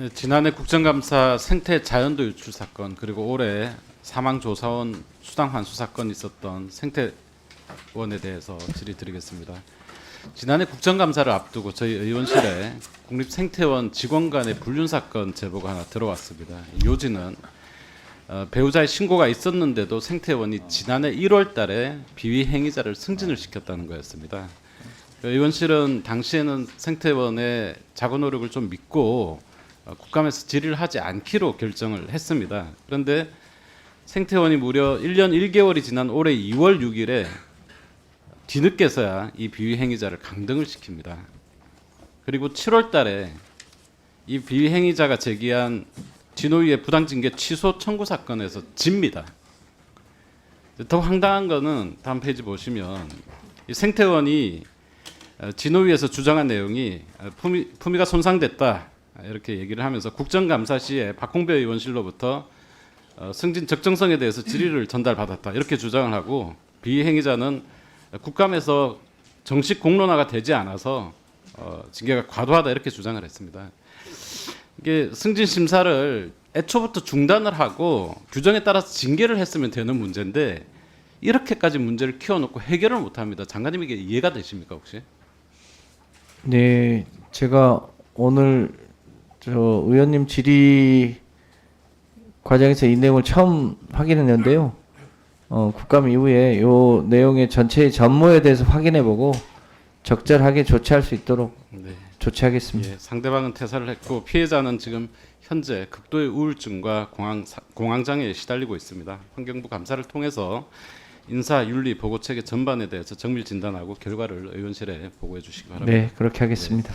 네, 지난해 국정감사 생태 자연도 유출 사건 그리고 올해 사망 조사원 수당 환수 사건이 있었던 생태원에 대해서 질의드리겠습니다. 지난해 국정감사를 앞두고 저희 의원실에 국립생태원 직원 간의 불륜 사건 제보가 하나 들어왔습니다. 요지는 어, 배우자의 신고가 있었는데도 생태원이 지난해 1월달에 비위 행위자를 승진을 시켰다는 거였습니다. 의원실은 당시에는 생태원의 자구 노력을 좀 믿고 어, 국감에서 질의를 하지 않기로 결정을 했습니다. 그런데 생태원이 무려 1년 1개월이 지난 올해 2월 6일에 뒤늦게서야 이 비위 행위자를 강등을 시킵니다. 그리고 7월 달에 이 비위 행위자가 제기한 진호위의 부당징계 취소 청구 사건에서 집니다. 더 황당한 거는 다음 페이지 보시면 이 생태원이 어, 진호위에서 주장한 내용이 어, 품위, 품위가 손상됐다 이렇게 얘기를 하면서 국정감사 시에 박홍배 의원실로부터 어, 승진 적정성에 대해서 질의를 전달받았다 이렇게 주장을 하고 비행위자는 국감에서 정식 공론화가 되지 않아서 어, 징계가 과도하다 이렇게 주장을 했습니다. 이게 승진 심사를 애초부터 중단을 하고 규정에 따라서 징계를 했으면 되는 문제인데 이렇게까지 문제를 키워놓고 해결을 못합니다. 장관님 이게 이해가 되십니까 혹시? 네, 제가 오늘 저 의원님 질의 과정에서 이 내용을 처음 확인했는데요. 어, 국감 이후에 요 내용의 전체의 전모에 대해서 확인해보고 적절하게 조치할 수 있도록 네. 조치하겠습니다. 예, 상대방은 퇴사를 했고 피해자는 지금 현재 극도의 우울증과 공황 공황 장애에 시달리고 있습니다. 환경부 감사를 통해서 인사 윤리 보고 체계 전반에 대해서 정밀 진단하고 결과를 의원실에 보고해 주시기 바랍니다. 네, 그렇게 하겠습니다.